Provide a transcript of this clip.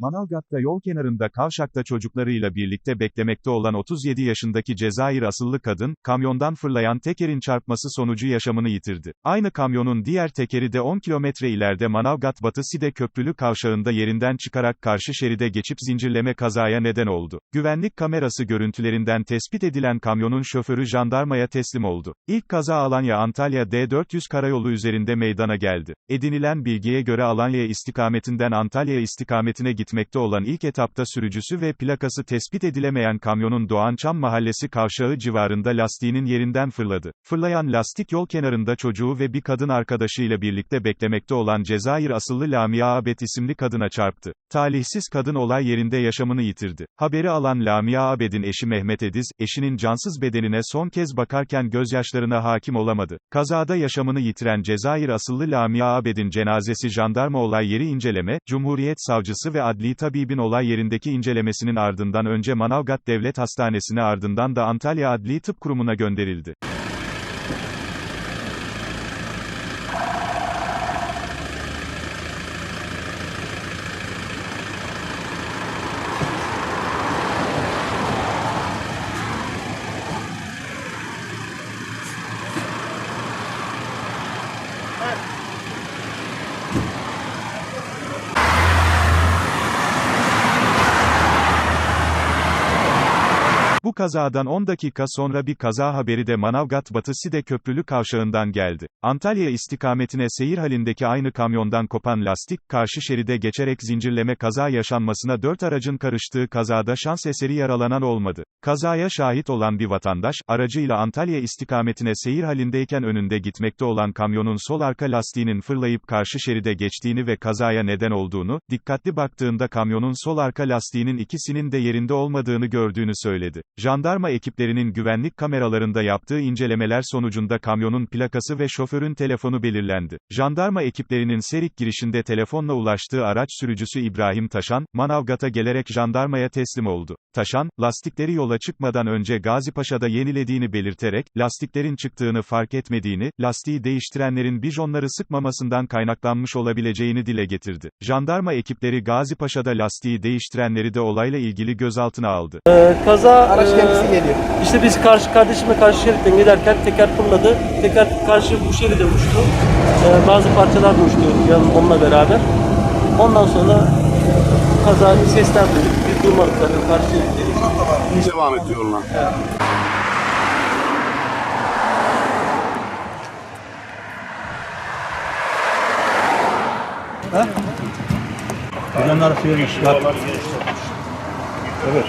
Manavgat'ta yol kenarında kavşakta çocuklarıyla birlikte beklemekte olan 37 yaşındaki Cezayir asıllı kadın, kamyondan fırlayan tekerin çarpması sonucu yaşamını yitirdi. Aynı kamyonun diğer tekeri de 10 kilometre ileride Manavgat Batı Side Köprülü kavşağında yerinden çıkarak karşı şeride geçip zincirleme kazaya neden oldu. Güvenlik kamerası görüntülerinden tespit edilen kamyonun şoförü jandarmaya teslim oldu. İlk kaza Alanya Antalya D400 karayolu üzerinde meydana geldi. Edinilen bilgiye göre Alanya istikametinden Antalya istikametine gitmekte olan ilk etapta sürücüsü ve plakası tespit edilemeyen kamyonun Doğançam Mahallesi kavşağı civarında lastiğinin yerinden fırladı. Fırlayan lastik yol kenarında çocuğu ve bir kadın arkadaşıyla birlikte beklemekte olan Cezayir asıllı Lamia Abed isimli kadına çarptı. Talihsiz kadın olay yerinde yaşamını yitirdi. Haberi alan Lamia Abed'in eşi Mehmet Ediz, eşinin cansız bedenine son kez bakarken gözyaşlarına hakim olamadı. Kazada yaşamını yitiren Cezayir asıllı Lamia Abed'in cenazesi jandarma olay yeri inceleme, Cumhuriyet Savcısı ve adli tabibin olay yerindeki incelemesinin ardından önce Manavgat Devlet Hastanesi'ne ardından da Antalya Adli Tıp Kurumu'na gönderildi. Bu kazadan 10 dakika sonra bir kaza haberi de Manavgat Batı Side Köprülü kavşağından geldi. Antalya istikametine seyir halindeki aynı kamyondan kopan lastik, karşı şeride geçerek zincirleme kaza yaşanmasına 4 aracın karıştığı kazada şans eseri yaralanan olmadı. Kazaya şahit olan bir vatandaş, aracıyla Antalya istikametine seyir halindeyken önünde gitmekte olan kamyonun sol arka lastiğinin fırlayıp karşı şeride geçtiğini ve kazaya neden olduğunu, dikkatli baktığında kamyonun sol arka lastiğinin ikisinin de yerinde olmadığını gördüğünü söyledi. Jandarma ekiplerinin güvenlik kameralarında yaptığı incelemeler sonucunda kamyonun plakası ve şoförün telefonu belirlendi. Jandarma ekiplerinin Serik girişinde telefonla ulaştığı araç sürücüsü İbrahim Taşan, Manavgat'a gelerek jandarmaya teslim oldu. Taşan, lastikleri yola çıkmadan önce Gazipaşa'da yenilediğini belirterek, lastiklerin çıktığını fark etmediğini, lastiği değiştirenlerin bijonları sıkmamasından kaynaklanmış olabileceğini dile getirdi. Jandarma ekipleri Gazipaşa'da lastiği değiştirenleri de olayla ilgili gözaltına aldı. Ee, kaza E, kendisi geliyor. işte biz karşı kardeşimle karşı şeritten giderken teker fırladı. Teker karşı bu şeride uçtu. Ee, bazı parçalar da uçtu yanım onunla beraber. Ondan sonra kaza sesler duyduk. Biz durmadık zaten karşı şeritteydik. Devam et yoluna. Planlar sıyırmış. Yollar genişletmiş. Evet.